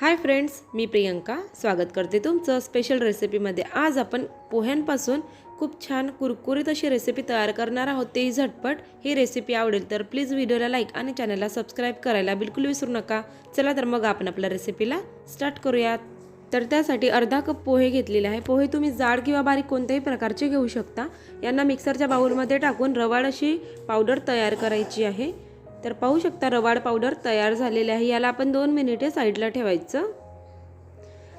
Hi friends मी प्रियंका. स्वागत करते तुमचं स्पेशल रेसिपीमध्ये आज आपण पोह्यांपासून खूप छान कुरकुरीत अशी रेसिपी तयार करणार आहोत. तेही झटपट. ही रेसिपी आवडेल तर प्लीज व्हिडिओला लाईक आणि चॅनलला सबस्क्राईब करायला बिलकुल विसरू नका. चला तर मग आपण आपल्या रेसिपीला स्टार्ट करूयात. तर त्यासाठी अर्धा कप पोहे घेतलेले आहे. पोहे तुम्ही जाड किंवा बारीक कोणत्याही प्रकारचे घेऊ शकता. यांना मिक्सरच्या बाऊलमध्ये टाकून रवाड अशी पावडर तयार करायची आहे. तर पाहू शकता रवाड पावडर तयार झालेले आहे. याला आपण दोन मिनिटे साईडला ठेवायचं.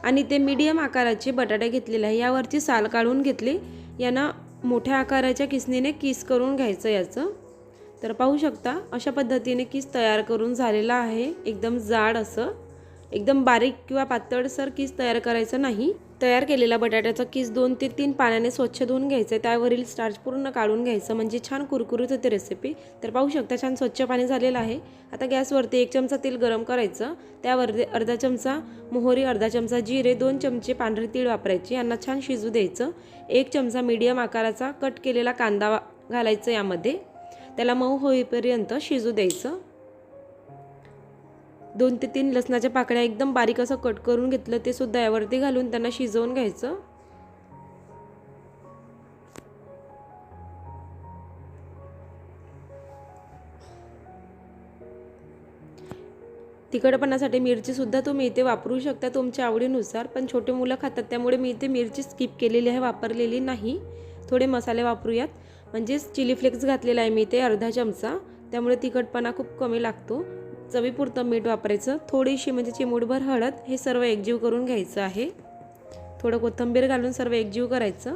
आणि ते मीडियम आकाराचे बटाटे घेतलेले आहे. यावरची साल काढून घेतली. यांना मोठ्या आकाराच्या किसनीने किस करून घ्यायचं याचं. तर पाहू शकता अशा पद्धतीने किस तयार करून झालेला आहे. एकदम जाड असं. एकदम बारीक किंवा पातळसर किस तयार करायचं नाही. तयार केलेला बटाट्याचा किस दोन ते तीन पाण्याने स्वच्छ धुवून घ्यायचं. त्यावरील स्टार्च पूर्ण काढून घ्यायचं. म्हणजे छान कुरकुरीत होते रेसिपी तर पाहू शकता छान स्वच्छ पाणी झालेलं आहे. आता गॅसवरती एक चमचा तेल गरम करायचं. त्यावरती अर्धा चमचा मोहरी अर्धा चमचा जिरे दोन चमचे पांढरे तीळ वापरायचे. यांना छान शिजू द्यायचं. एक चमचा मीडियम आकाराचा कट केलेला कांदा घालायचं यामध्ये. त्याला मऊ होईपर्यंत शिजू द्यायचं. दोन ते तीन लसणाच्या पाकळ्या एकदम बारीक असं कट करून घेतलं ते सुद्धा यावरती घालून त्यांना शिजवून घ्यायचं. तिखटपणासाठी मिरचीसुद्धा तुम्ही इथे वापरू शकता तुमच्या आवडीनुसार पण छोटे मुलं खातात त्यामुळे मी इथे मिरची स्किप केलेली आहे वापरलेली नाही. थोडे मसाले वापरूयात. म्हणजेच चिली फ्लेक्स घातलेला आहे मी इथे अर्धा चमचा. त्यामुळे तिखटपणा खूप कमी लागतो. चवीपुरतं मीठ वापरायचं. थोडीशी म्हणजे चिमूटभर हळद हे सर्व एकजीव करून घ्यायचं आहे. थोडं कोथिंबीर घालून सर्व एकजीव करायचं.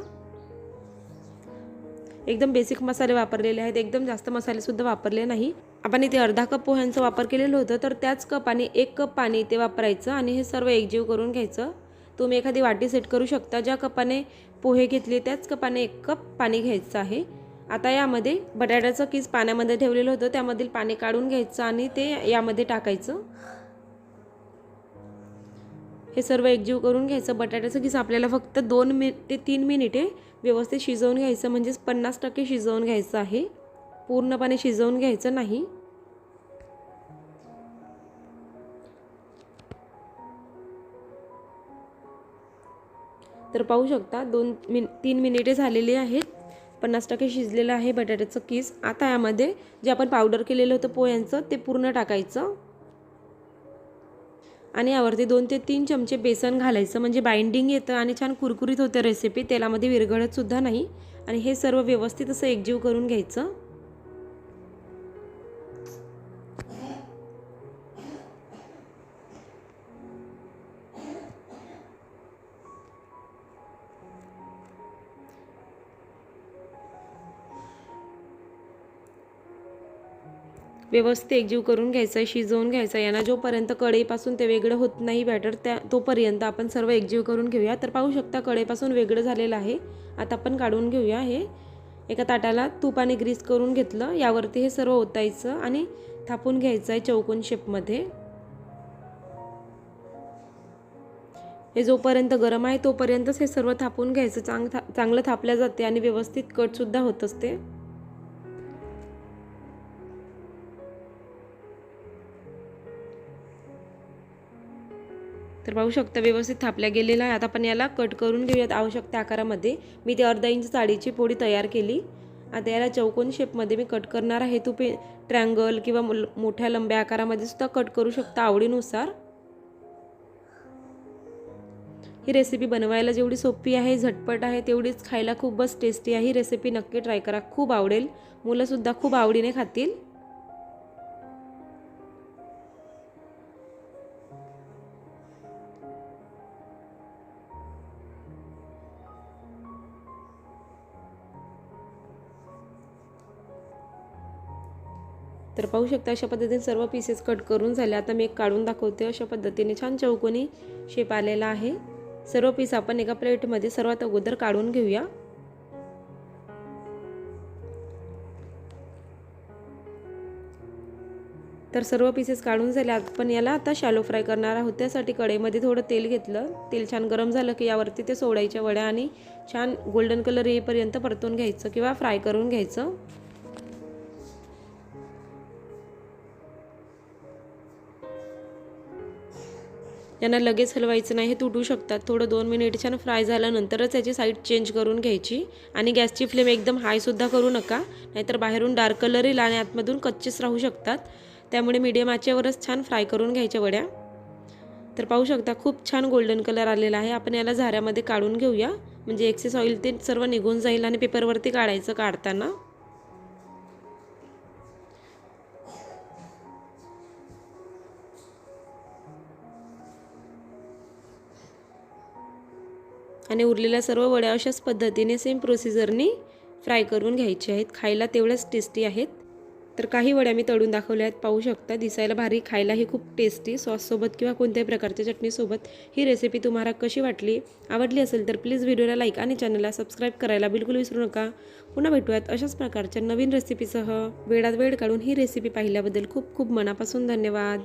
एकदम बेसिक मसाले वापरलेले आहेत. एकदम जास्त मसालेसुद्धा वापरले नाही. आपण इथे अर्धा कप पोह्यांचा वापर केलेलं होतं तर त्याच कपाने एक कप पाणी इथे वापरायचं आणि हे सर्व एकजीव करून घ्यायचं. तुम्ही एखादी वाटी सेट करू शकता. ज्या कपाने पोहे घेतले त्याच कपाने एक कप पाणी घ्यायचं आहे. आता यामध्ये बटाट्याचं किस पाण्यामध्ये ठेवलेलं होतं त्यामधील पाणी काढून घ्यायचं आणि ते यामध्ये टाकायचं. हे सर्व एकजीव करून घ्यायचं. बटाट्याचं किस आपल्याला फक्त दोन मि ते तीन मिनिटे व्यवस्थित शिजवून घ्यायचं म्हणजेच पन्नास टक्के शिजवून घ्यायचं आहे. पूर्णपणे शिजवून घ्यायचं नाही. तर पाहू शकता दोन मिन तीन मिनिटे झालेली आहेत. पन्नास टक्के शिजलेलं आहे बटाट्याचं किस. आता यामध्ये जे आपण पावडर केलेलं होतं पोह्यांचं ते पूर्ण टाकायचं. आणि यावरती दोन ते तीन चमचे बेसन घालायचं. म्हणजे बाइंडिंग येतं आणि छान कुरकुरीत होतं रेसिपी तेलामध्ये विरघळतसुद्धा नाही. आणि हे सर्व व्यवस्थित असं एकजीव करून घ्यायचं. व्यवस्थित एकजीव करून घ्यायचं आहे शिजवून घ्यायचं. यांना जोपर्यंत कढईपासून ते वेगळं होत नाही बॅटर त्या तोपर्यंत आपण सर्व एकजीव करून घेऊया. तर पाहू शकता कढईपासून वेगळं झालेलं आहे. आता आपण काढून घेऊया हे. एका ताटाला तुपाने ग्रीस करून घेतलं. यावरती हे सर्व ओतायचं आणि थापून घ्यायचं आहे चौकोन शेपमध्ये. हे जोपर्यंत गरम आहे तोपर्यंतच हे सर्व थापून घ्यायचं. चांग था चांगलं थापल्या जाते आणि व्यवस्थित कटसुद्धा होत असते. तर पाहू शकता व्यवस्थित थापल्या गेलेला आहे. आता आपण याला कट करून घेऊयात आवश्यक त्या आकारामध्ये. मी ते अर्धा इंच साडीची पोळी तयार केली. आता याला चौकोन शेपमध्ये मी कट करणार आहे. तू पे ट्रँगल किंवा मोठ्या लंब्या आकारामध्ये सुद्धा कट करू शकता आवडीनुसार. ही रेसिपी बनवायला जेवढी सोपी आहे झटपट आहे तेवढीच खायला खूपच टेस्टी आहे. ही रेसिपी नक्की ट्राय करा. खूप आवडेल. मुलंसुद्धा खूप आवडीने खातील. तर पाहू शकता अशा पद्धतीने सर्व पीसेस कट करून झाले. आता मी एक काढून दाखवते. अशा पद्धतीने छान चौकोनी शेप आलेला आहे. सर्व पीस आपण एका प्लेटमध्ये सर्वात अगोदर काढून घेऊया. तर सर्व पीसेस काढून झाले. आपण याला आता शॅलो फ्राय करणार आहोत. त्यासाठी कढईमध्ये थोडं तेल घेतलं. तेल छान गरम झालं की यावरती ते सोडायच्या वड्या आणि छान गोल्डन कलर येईपर्यंत परतून घ्यायचं किंवा फ्राय करून घ्यायचं. त्यांना लगेच हलवायचं नाही हे तुटू शकतात. थोडं दोन मिनिट छान फ्राय झाल्यानंतरच याची साईड चेंज करून घ्यायची. आणि गॅसची फ्लेम एकदम हायसुद्धा करू नका. नाहीतर बाहेरून डार्क कलर येईल आणि आतमधून कच्चेच राहू शकतात. त्यामुळे मीडियम आचेवरच छान फ्राय करून घ्यायच्या वड्या. तर पाहू शकता खूप छान गोल्डन कलर आलेला आहे. आपण याला झाऱ्यामध्ये काढून घेऊया. म्हणजे एक्सेस ऑइल ते सर्व निघून जाईल आणि पेपरवरती काढायचं काढताना. आणि उरलेल्या सर्व वड्या अशाच पद्धतीने सेम प्रोसिजरनी फ्राय करून घ्यायचे आहेत. खायला तेवढ्याच टेस्टी आहेत. तर काही वड्या मी तळून दाखवल्या आहेत. पाहू शकता दिसायला भारी खायलाही खूप टेस्टी सॉससोबत किंवा कोणत्याही प्रकारच्या चटणीसोबत ही रेसिपी तुम्हाला कशी वाटली आवडली असेल तर प्लीज व्हिडिओला लाईक आणि चॅनलला सबस्क्राईब करायला बिलकुल विसरू नका. पुन्हा भेटूयात अशाच प्रकारच्या नवीन रेसिपीसह वेळात वेळ काढून ही रेसिपी पाहिल्याबद्दल खूप खूप मनापासून धन्यवाद.